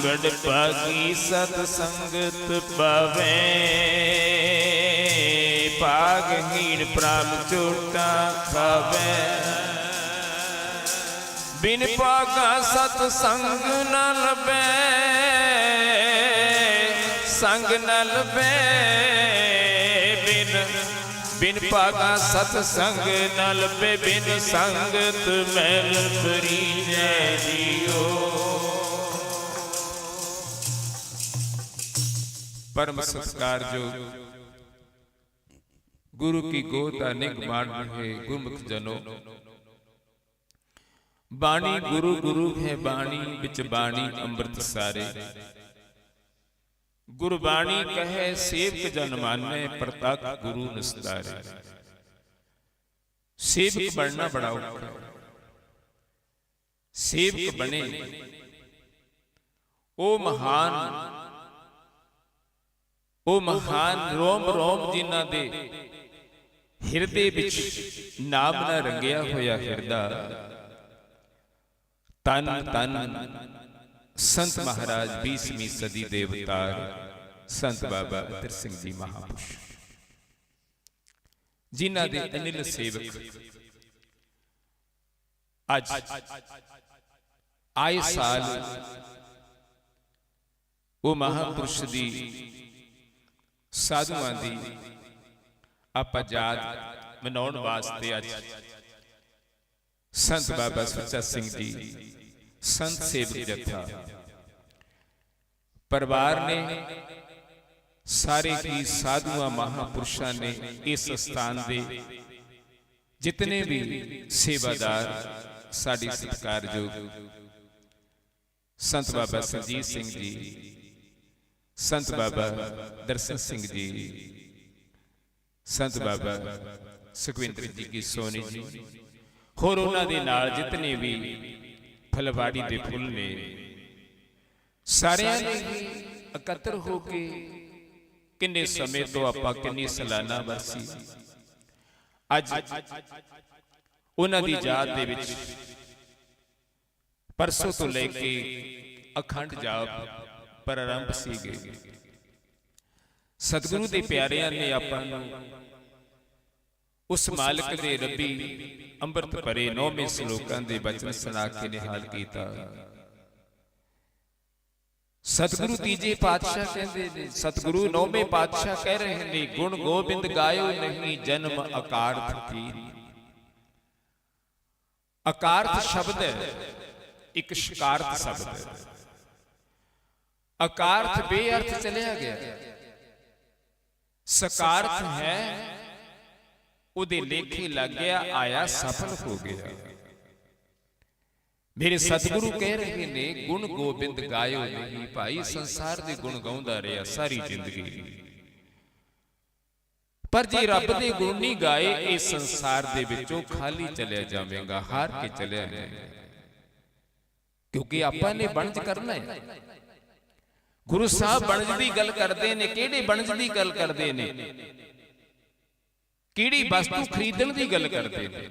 ਮੰਗੜ ਪਾਗੀ ਸਤ ਸੰਗਤ ਪਾਵੇ ਪਾਗ ਹੀਣ ਪ੍ਰਭ ਝੂਟਾ ਖਾਵੇ। ਬਿਨ ਪਾਗਾ ਸਤ ਸੰਗ ਨ ਲਬੈ ਸੰਗ ਨ ਲਬੈ ਬਿਨ ਬਿਨ ਪਾਗਾ ਸਤ ਸੰਗ ਨ ਲਬੈ ਬਿਨ ਸੰਗਤ ਮੈਲ ਪਰੀਜੈ ਜੀਓ। ਪਰਮ ਸੰਸਕਾਰ ਜੋ ਗੁਰੂ ਕੀ ਗੋਦ ਅਨੇਕ ਮਾਣ ਰਹੇ ਗੁਰਮੁਖ ਜਨੋ ਬਾਣੀ ਗੁਰੂ ਗੁਰੂ ਹੈ ਬਾਣੀ ਵਿੱਚ ਬਾਣੀ ਅੰਮ੍ਰਿਤ ਸਾਰੇ ਗੁਰਬਾਣੀ ਕਹੇ ਸੇਵਕ ਜਨ ਮਾਨੈ ਪ੍ਰਤੱਖ ਗੁਰੂ ਨਿਸਤਾਰੇ ਸੇਵਕ ਬਣਨਾ ਬੜਾ ਔਖਾ ਹੈ। ਸੇਵਕ ਬਣੇ ਉਹ ਮਹਾਨ ਉਹ ਮਹਾਨ ਰੋਮ ਰੋਮ ਜਿਨ੍ਹਾਂ ਦੇ ਹਿਰਦੇ ਵਿੱਚ ਨਾਮ ਨਾਲ ਰੰਗਿਆ ਹੋਇਆ ਹਿਰਦਾ। ਤਨ ਤਨ, ਸੰਤ ਮਹਾਰਾਜ 20ਵੀਂ ਸਦੀ ਦੇ ਅਵਤਾਰ ਸੰਤ ਬਾਬਾ ਅਤਰ ਸਿੰਘ ਜੀ ਮਹਾਪੁਰਸ਼, ਜਿਨ੍ਹਾਂ ਦੇ ਅਨਿਲ ਸੇਵਕ ਅੱਜ ਆਏ ਸਾਲ ਉਹ ਮਹਾਪੁਰਸ਼ ਦੀ ਸਾਧੂਆਂ ਦੀ ਆਪਾਂ ਯਾਦ ਮਨਾਉਣ ਵਾਸਤੇ ਅੱਜ ਸੰਤ ਬਾਬਾ ਸੁੱਚਾ ਸਿੰਘ ਜੀ ਸੰਤ ਸੇਵਕ ਜਥਾ। ਪਰਿਵਾਰ ਨੇ ਸਾਰੇ ਹੀ ਸਾਧੂਆਂ ਮਹਾਪੁਰਸ਼ਾਂ ਨੇ ਇਸ ਸਥਾਨ ਦੇ ਜਿਤਨੇ ਵੀ ਸੇਵਾਦਾਰ, ਸਾਡੀ ਸਤਿਕਾਰਯੋਗ ਸੰਤ ਬਾਬਾ ਸਰਜੀਤ ਸਿੰਘ ਜੀ ਸੰਤ ਬਾਬਾ ਦਰਸ਼ਨ ਸਿੰਘ ਜੀ। ਸੰਤ ਬਾਬਾ ਸੁਖਵਿੰਦਰ ਜੀ ਕੀ ਸੋਨੀ ਜੀ। ਹੋਰ ਉਹਨਾਂ ਦੇ ਨਾਲ ਜਿਤਨੇ ਵੀ ਫਲਵਾੜੀ ਦੇ ਫੁੱਲ ਨੇ ਸਾਰਿਆਂ ਨੇ ਇਕੱਤਰ ਹੋ ਕੇ ਕਿੰਨੇ ਸਮੇਂ ਤੋਂ ਆਪਾਂ ਕਿੰਨੀ ਸਾਲਾਨਾ ਵਰਸੀ ਅੱਜ ਉਹਨਾਂ ਦੀ ਯਾਦ ਦੇ ਵਿੱਚ ਪਰਸੋਂ ਤੋਂ ਲੈ ਕੇ ਅਖੰਡ ਜਾਪ ਪ੍ਰਾਰੰਭ ਸੀਗੇ ਸਤਿਗੁਰੂ ਦੇ ਪਿਆਰਿਆਂ ਨੇ ਆਪਾਂ ਨੂੰ ਉਸ ਮਾਲਕ ਦੇ ਰੱਬੀ ਅੰਮ੍ਰਿਤ ਭਰੇ ਨੌਵੇਂ ਸ਼ਲੋਕਾਂ ਦੇ ਬਚਨ ਸੁਣਾ ਕੇ ਨਿਹਾਲ ਕੀਤਾ। ਸਤਿਗੁਰੂ ਤੀਜੇ ਪਾਤਸ਼ਾਹ ਕਹਿੰਦੇ ਨੇ, ਸਤਿਗੁਰੂ ਨੌਵੇਂ ਪਾਤਸ਼ਾਹ ਕਹਿ ਰਹੇ ਨੇ, ਗੁਣ ਗੋਬਿੰਦ ਗਾਇਓ ਨਹੀਂ, ਜਨਮ ਅਕਾਰਥ ਕੀ। ਅਕਾਰਥ ਸ਼ਬਦ ਹੈ, ਇੱਕ ਸ਼ਿਕਾਰਥ ਸ਼ਬਦ ਹੈ। ਅਕਾਰਥ ਬੇਅਰਥ ਚਲਿਆ ਗਿਆ। ਸਕਾਰਥ ਹੈ ਉਹਦੇ ਲੇਖੇ ਲੱਗ ਗਿਆ ਆਇਆ ਸਫਲ ਹੋ ਗਿਆ। ਮੇਰੇ ਸਤਿਗੁਰੂ ਕਹਿ ਰਹੇ ਨੇ ਗੁਣ ਗੋਬਿੰਦ ਗਾਇਓ ਨਹੀਂ ਭਾਈ ਸੰਸਾਰ ਦੇ ਗੁਣ ਗਾਉਂਦਾ ਰਿਹਾ ਸਾਰੀ ਜ਼ਿੰਦਗੀ ਪਰ ਜੇ ਰੱਬ ਦੇ ਗੁਣ ਨਹੀਂ ਗਾਏ ਇਹ ਸੰਸਾਰ ਦੇ ਵਿੱਚੋਂ ਖਾਲੀ ਚਲਿਆ ਜਾਵੇਗਾ ਹਾਰ ਕੇ ਚਲਿਆ ਜਾਵੇਗਾ। ਕਿਉਂਕਿ ਆਪਾਂ ਨੇ ਬਣਜ ਕਰਨਾ ਹੈ। ਗੁਰੂ ਸਾਹਿਬ ਬਣਜ ਦੀ ਗੱਲ ਕਰਦੇ ਨੇ, ਕਿਹੜੇ ਬਣਜ ਦੀ ਗੱਲ ਕਰਦੇ ਨੇ? ਕਿਹੜੀ ਵਸਤੂ ਖਰੀਦਣ ਦੀ ਗੱਲ ਕਰਦੇ ਨੇ?